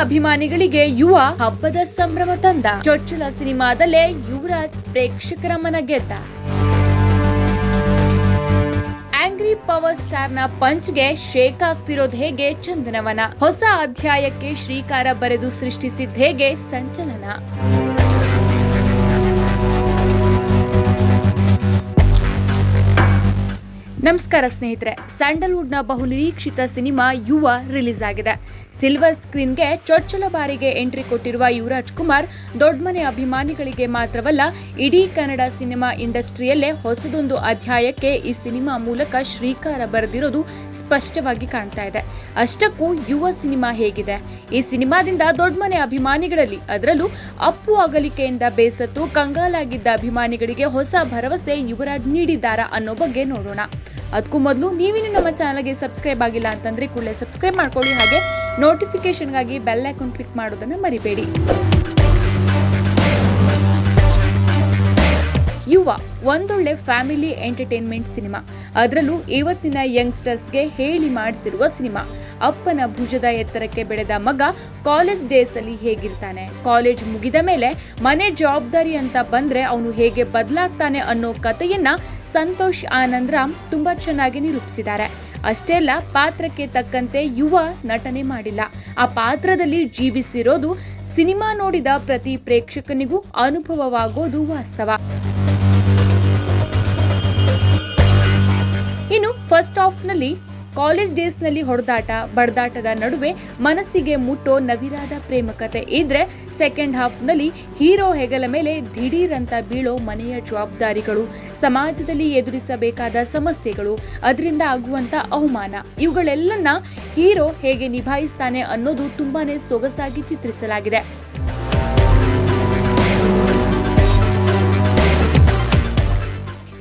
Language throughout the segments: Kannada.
ಅಭಿಮಾನಿಗಳಿಗೆ ಯುವ ಹಬ್ಬದ ಸಂಭ್ರಮ ತಂದ ಚೊಚ್ಚಲ ಸಿನಿಮಾದಲ್ಲೇ ಯುವರಾಜ್ ಪ್ರೇಕ್ಷಕರ ಮನ ಗೆದ್ದ. ಆಂಗ್ರಿ ಪವರ್ ಸ್ಟಾರ್ನ ಪಂಚ್ಗೆ ಶೇಕ್ ಆಗ್ತಿರೋದು ಹೇಗೆ ಚಂದನವನ? ಹೊಸ ಅಧ್ಯಾಯಕ್ಕೆ ಶ್ರೀಕಾರ ಬರೆದು ಸೃಷ್ಟಿಸಿದ್ ಹೇಗೆ ಸಂಚಲನ? ನಮಸ್ಕಾರ ಸ್ನೇಹಿತರೆ, ಸ್ಯಾಂಡಲ್ವುಡ್ನ ಬಹುನಿರೀಕ್ಷಿತ ಸಿನಿಮಾ ಯುವ ರಿಲೀಸ್ ಆಗಿದೆ ಸಿಲ್ವರ್ ಸ್ಕ್ರೀನ್ಗೆ ಚೊಚ್ಚಲ ಬಾರಿಗೆ ಎಂಟ್ರಿ ಕೊಟ್ಟಿರುವ ಯುವರಾಜ್ ಕುಮಾರ್ ದೊಡ್ಡಮನೆ ಅಭಿಮಾನಿಗಳಿಗೆ ಮಾತ್ರವಲ್ಲ, ಇಡೀ ಕನ್ನಡ ಸಿನಿಮಾ ಇಂಡಸ್ಟ್ರಿಯಲ್ಲೇ ಹೊಸದೊಂದು ಅಧ್ಯಾಯಕ್ಕೆ ಈ ಸಿನಿಮಾ ಮೂಲಕ ಶ್ರೀಕಾರ ಬರೆದಿರೋದು ಸ್ಪಷ್ಟವಾಗಿ ಕಾಣ್ತಾ ಇದೆ. ಅಷ್ಟಕ್ಕೂ ಯುವ ಸಿನಿಮಾ ಹೇಗಿದೆ. ಈ ಸಿನಿಮಾದಿಂದ ದೊಡ್ಡಮನೆ ಅಭಿಮಾನಿಗಳಲ್ಲಿ, ಅದರಲ್ಲೂ ಅಪ್ಪು ಅಗಲಿಕೆಯಿಂದ ಬೇಸತ್ತು, ಕಂಗಾಲಾಗಿದ್ದ ಅಭಿಮಾನಿಗಳಿಗೆ ಹೊಸ ಭರವಸೆ ಯುವರಾಜ್ ನೀಡಿದ್ದಾರಾ ಅನ್ನೋ ಬಗ್ಗೆ ನೋಡೋಣ. ಅದಕ್ಕೂ ಮೊದಲು ನೀವಿನ್ನು ನಮ್ಮ ಚಾನಲ್ಗೆ ಸಬ್ಸ್ಕ್ರೈಬ್ ಆಗಿಲ್ಲ ಅಂತಂದ್ರೆ ಕೂಡಲೇ ಸಬ್ಸ್ಕ್ರೈಬ್ ಮಾಡ್ಕೊಳ್ಳಿ ಹಾಗೆ ನೋಟಿಫಿಕೇಷನ್ಗಾಗಿ ಬೆಲ್ ಐಕಾನ್ ಕ್ಲಿಕ್ ಮಾಡೋದನ್ನು ಮರಿಬೇಡಿ. ಯುವ ಒಂದೊಳ್ಳೆ ಫ್ಯಾಮಿಲಿ ಎಂಟರ್ಟೈನ್ಮೆಂಟ್ ಸಿನಿಮಾ. ಅದರಲ್ಲೂ ಇವತ್ತಿನ ಯಂಗ್ಸ್ಟರ್ಸ್ಗೆ ಹೇಳಿ ಮಾಡಿಸಿರುವ ಸಿನಿಮಾ. ಅಪ್ಪನ ಭುಜದ ಎತ್ತರಕ್ಕೆ ಬೆಳೆದ ಮಗ ಕಾಲೇಜ್ ಡೇಸ್ ಅಲ್ಲಿ ಹೇಗಿರ್ತಾನೆ? ಕಾಲೇಜ್ ಮುಗಿದ ಮೇಲೆ ಮನೆ ಜವಾಬ್ದಾರಿ ಅಂತ ಬಂದ್ರೆ ಅವನು ಹೇಗೆ ಬದಲಾಗ್ತಾನೆ ಅನ್ನೋ ಕಥೆಯನ್ನ ಸಂತೋಷ್ ಆನಂದ್ರಾಮ್ ತುಂಬಾ ಚೆನ್ನಾಗಿ ನಿರೂಪಿಸಿದ್ದಾರೆ. ಅಷ್ಟೇ ಅಲ್ಲ ಪಾತ್ರಕ್ಕೆ ತಕ್ಕಂತೆ ಯುವ ನಟನೆ ಮಾಡಿಲ್ಲ. ಆ ಪಾತ್ರದಲ್ಲಿ ಜೀವಿಸಿರೋದು ಸಿನಿಮಾ ನೋಡಿದ ಪ್ರತಿ ಪ್ರೇಕ್ಷಕನಿಗೂ ಅನುಭವವಾಗೋದು ವಾಸ್ತವ. ಇನ್ನು ಫಸ್ಟ್ನಲ್ಲಿ ಕಾಲೇಜ್ ಡೇಸ್ನಲ್ಲಿ ಹೊಡೆದಾಟ, ಬಡದಾಟದ ನಡುವೆ ಮನಸ್ಸಿಗೆ ಮುಟ್ಟೋ ನವಿರಾದ ಪ್ರೇಮ ಕತೆ ಇದ್ರೆ ಸೆಕೆಂಡ್ ಹಾಫ್ನಲ್ಲಿ ಹೀರೋ ಹೆಗಲ ಮೇಲೆ ದಿಢೀರಂತ ಬೀಳೋ ಮನೆಯ ಜವಾಬ್ದಾರಿಗಳು, ಸಮಾಜದಲ್ಲಿ ಎದುರಿಸಬೇಕಾದ ಸಮಸ್ಯೆಗಳು, ಅದರಿಂದ ಆಗುವಂತ ಅವಮಾನ. ಇವುಗಳೆಲ್ಲನ್ನ ಹೀರೋ ಹೇಗೆ ನಿಭಾಯಿಸ್ತಾನೆ ಅನ್ನೋದು ತುಂಬಾನೇ ಸೊಗಸಾಗಿ ಚಿತ್ರಿಸಲಾಗಿದೆ.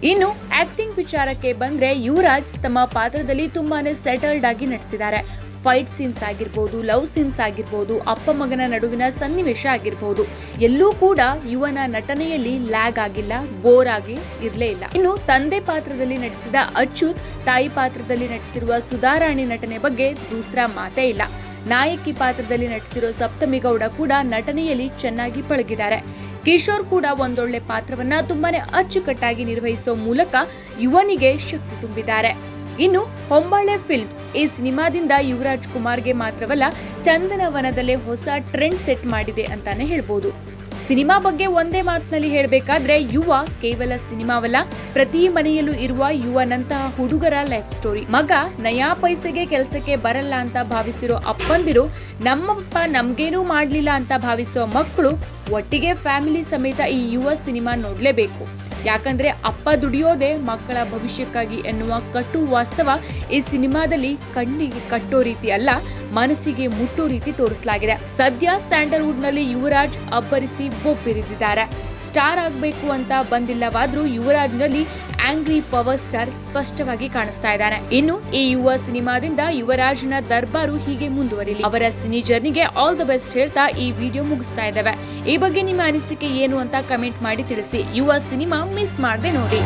ಇನ್ನು ಆಕ್ಟಿಂಗ್ ವಿಚಾರಕ್ಕೆ ಬಂದ್ರೆ ಯುವರಾಜ್ ತಮ್ಮ ಪಾತ್ರದಲ್ಲಿ ತುಂಬಾನೇ ಸೆಟಲ್ಡ್ ಆಗಿ ನಟಿಸಿದ್ದಾರೆ. ಫೈಟ್ ಸೀನ್ಸ್ ಆಗಿರ್ಬೋದು ಲವ್ ಸೀನ್ಸ್ ಆಗಿರ್ಬೋದು, ಅಪ್ಪ ಮಗನ ನಡುವಿನ ಸನ್ನಿವೇಶ ಆಗಿರ್ಬೋದು, ಎಲ್ಲೂ ಕೂಡ ಯುವನ ನಟನೆಯಲ್ಲಿ ಲ್ಯಾಗ್ ಆಗಿಲ್ಲ ಬೋರ್ ಆಗಿ ಇರಲೇ ಇಲ್ಲ. ಇನ್ನು ತಂದೆ ಪಾತ್ರದಲ್ಲಿ ನಟಿಸಿದ ಅಚ್ಯುತ್, ತಾಯಿ ಪಾತ್ರದಲ್ಲಿ ನಟಿಸಿರುವ ಸುಧಾರಾಣಿ ನಟನೆ ಬಗ್ಗೆ ದೂಸರಾ ಮಾತೇ ಇಲ್ಲ. ನಾಯಕಿ ಪಾತ್ರದಲ್ಲಿ ನಟಿಸಿರೋ ಸಪ್ತಮಿ ಗೌಡ ಕೂಡ ನಟನೆಯಲ್ಲಿ ಚೆನ್ನಾಗಿ ಪಳಗಿದ್ದಾರೆ. ಕಿಶೋರ್ ಕೂಡ ಒಂದೊಳ್ಳೆ ಪಾತ್ರವನ್ನ ತುಂಬಾನೇ ಅಚ್ಚುಕಟ್ಟಾಗಿ ನಿರ್ವಹಿಸೋ ಮೂಲಕ ಯುವನಿಗೆ ಶಕ್ತಿ ತುಂಬಿದ್ದಾರೆ. ಇನ್ನು ಹೊಂಬಾಳೆ ಫಿಲ್ಮ್ಸ್ ಈ ಸಿನಿಮಾದಿಂದ ಯುವರಾಜ್ ಕುಮಾರ್ಗೆ ಮಾತ್ರವಲ್ಲ ಚಂದನವನದಲ್ಲೇ ಹೊಸ ಟ್ರೆಂಡ್ ಸೆಟ್ ಮಾಡಿದೆ ಅಂತಾನೆ ಹೇಳ್ಬೋದು. ಸಿನಿಮಾ ಬಗ್ಗೆ ಒಂದೇ ಮಾತಿನಲ್ಲಿ ಹೇಳಬೇಕಾದ್ರೆ ಯುವ ಕೇವಲ ಸಿನಿಮಾವಲ್ಲ, ಪ್ರತಿ ಮನೆಯಲ್ಲೂ ಇರುವ ಯುವನಂತಹ ಹುಡುಗರ ಲೈಫ್ ಸ್ಟೋರಿ ಮಗ ನಯಾ ಪೈಸೆಗೆ ಕೆಲಸಕ್ಕೆ ಬರಲ್ಲ ಅಂತ ಭಾವಿಸಿರೋ ಅಪ್ಪಂದಿರು ನಮ್ಮಪ್ಪ ನಮ್ಗೇನೂ ಮಾಡ್ಲಿಲ್ಲ ಅಂತ ಭಾವಿಸೋ ಮಕ್ಕಳು ಒಟ್ಟಿಗೆ ಫ್ಯಾಮಿಲಿ ಸಮೇತ ಈ ಯುವ ಸಿನಿಮಾ ನೋಡ್ಲೇಬೇಕು. ಯಾಕಂದ್ರೆ ಅಪ್ಪ ದುಡಿಯೋದೇ ಮಕ್ಕಳ ಭವಿಷ್ಯಕ್ಕಾಗಿ ಎನ್ನುವ ಕಟ್ಟು ವಾಸ್ತವ ಈ ಸಿನಿಮಾದಲ್ಲಿ ಕಣ್ಣಿಗೆ ಕಟ್ಟೋ ರೀತಿ ಅಲ್ಲ, ಮನಸ್ಸಿಗೆ ಮುಟ್ಟೋ ರೀತಿ ತೋರಿಸಲಾಗಿದೆ. ಸದ್ಯ ಸ್ಯಾಂಡಲ್ವುಡ್ನಲ್ಲಿ ಯುವರಾಜ್ ಅಬ್ಬರಿಸಿ ಬೊಬ್ಬಿರಿದಿದ್ದಾರೆ. ಸ್ಟಾರ್ ಆಗಬೇಕು ಅಂತ ಬಂದಿಲ್ಲವಾದ್ರೂ ಯುವರಾಜ್ನಲ್ಲಿ ಆಂಗ್ರಿ ಪವರ್ ಸ್ಟಾರ್ ಸ್ಪಷ್ಟವಾಗಿ ಕಾಣಿಸ್ತಾ ಇದ್ದಾರೆ ಇನ್ನು ಈ ಯುವ ಸಿನಿಮಾದಿಂದ ಯುವರಾಜ್ನ ದರ್ಬಾರು ಹೀಗೆ ಮುಂದುವರಿಲಿ. ಅವರ ಸಿನಿ ಜರ್ನಿಗೆ ಆಲ್ ದ ಬೆಸ್ಟ್ ಹೇಳ್ತಾ ಈ ವಿಡಿಯೋ ಮುಗಿಸ್ತಾ ಇದ್ದಾವೆ. ಈ ಬಗ್ಗೆ ನಿಮ್ಮ ಅನಿಸಿಕೆ ಏನು ಅಂತ ಕಮೆಂಟ್ ಮಾಡಿ ತಿಳಿಸಿ. ಯುವ ಸಿನಿಮಾ মিস মারবেন ওরে।